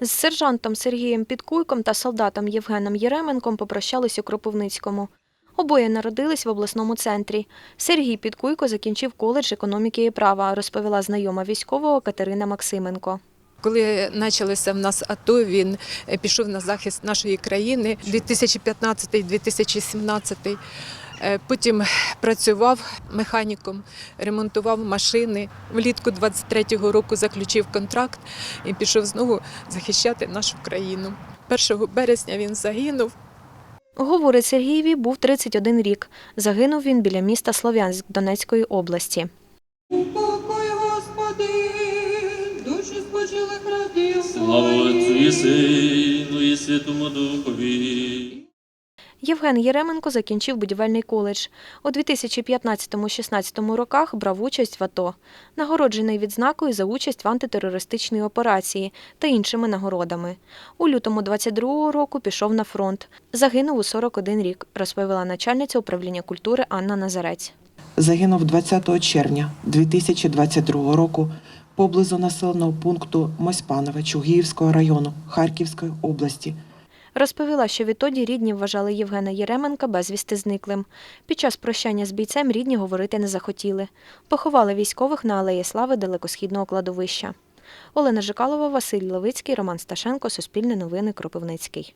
З сержантом Сергієм Підкуйком та солдатом Євгеном Єременком попрощались у Кропивницькому. Обоє народились в обласному центрі. Сергій Підкуйко закінчив коледж економіки і права, розповіла знайома військового Катерина Максименко. Коли почалося в нас АТО, він е, пішов на захист нашої країни 2015-2017. Е, Потім працював механіком, ремонтував машини. Влітку 23-го року заключив контракт і пішов знову захищати нашу країну. 1 березня він загинув. Говорить Сергієві був 31 рік. Загинув він біля міста Слов'янськ Донецької області. Душі спочилих Слава Отцю і Сину, і Святому Духові. Євген Єременко закінчив будівельний коледж. У 2015-16 роках брав участь в АТО, нагороджений відзнакою за участь в антитерористичній операції та іншими нагородами. У лютому 22-го року пішов на фронт. Загинув у 41 рік, розповіла начальниця управління культури Анна Назарець. загинув 20 червня 2022 року поблизу населеного пункту Мосьпанове Чугіївського району Харківської області. Розповіла, що відтоді рідні вважали Євгена Єременка безвісти зниклим. Під час прощання з бійцем рідні говорити не захотіли. Поховали військових на Алеї Слави далекосхідного кладовища. Олена Жикалова, Василь Левицький, Роман Сташенко, Суспільне новини, Кропивницький.